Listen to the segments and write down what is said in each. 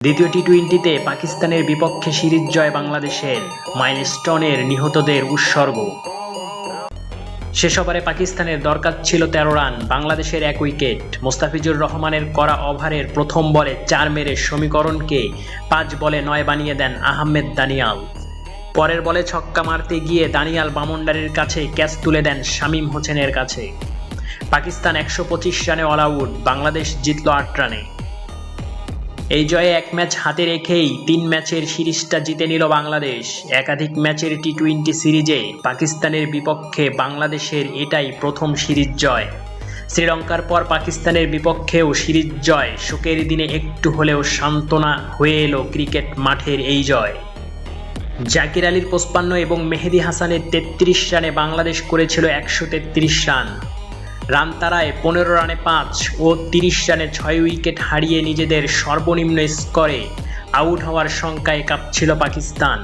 দ্বিতীয় টি টোয়েন্টিতে পাকিস্তানের বিপক্ষে সিরিজ জয় বাংলাদেশের মাইলস্টনের নিহতদের উৎসর্গ। শেষ ওভারে পাকিস্তানের দরকার ছিল তেরো রান, বাংলাদেশের এক উইকেট। মোস্তাফিজুর রহমানের করা ওভারের প্রথম বলে চার মেরে সমীকরণকে পাঁচ বলে নয় বানিয়ে দেন আহমেদ দানিয়াল। পরের বলে ছক্কা মারতে গিয়ে দানিয়াল বামন্ডারের কাছে ক্যাচ তুলে দেন শামীম হোসেনের কাছে। পাকিস্তান একশো পঁচিশ রানে অল আউট বাংলাদেশ জিতল আট রানে। এই জয়ে এক ম্যাচ হাতে রেখেই তিন ম্যাচের সিরিজটা জিতে নিল বাংলাদেশ। একাধিক ম্যাচের টি টোয়েন্টি সিরিজে পাকিস্তানের বিপক্ষে বাংলাদেশের এটাই প্রথম সিরিজ জয়। শ্রীলঙ্কার পর পাকিস্তানের বিপক্ষেও সিরিজ জয়। শোকের দিনে একটু হলেও সান্ত্বনা হয়ে এলো ক্রিকেট মাঠের এই জয়। জাকির আলীর পঁচপান্ন এবং মেহেদি হাসানের তেত্রিশ রানে বাংলাদেশ করেছিল একশো তেত্রিশ রান। রান তারায় পনেরো রানে পাঁচ ও তিরিশ রানে ছয় উইকেট হারিয়ে নিজেদের সর্বনিম্ন স্কোরে আউট হওয়ার শঙ্কায় কাঁপছিল পাকিস্তান।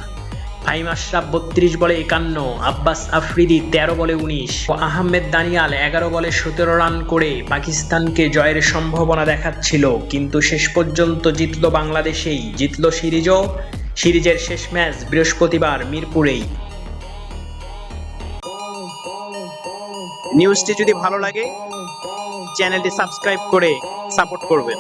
ফাইম আশরাফ বত্রিশ বলে একান্ন, আব্বাস আফ্রিদি তেরো বলে উনিশ ও আহমেদ দানিয়াল এগারো বলে সতেরো রান করে পাকিস্তানকে জয়ের সম্ভাবনা দেখাচ্ছিল। কিন্তু শেষ পর্যন্ত জিতল বাংলাদেশেই। জিতল সিরিজও, সিরিজের শেষ ম্যাচ বৃহস্পতিবার মিরপুরেই। নিউজটি যদি ভালো লাগে চ্যানেলটি সাবস্ক্রাইব করে সাপোর্ট করবেন।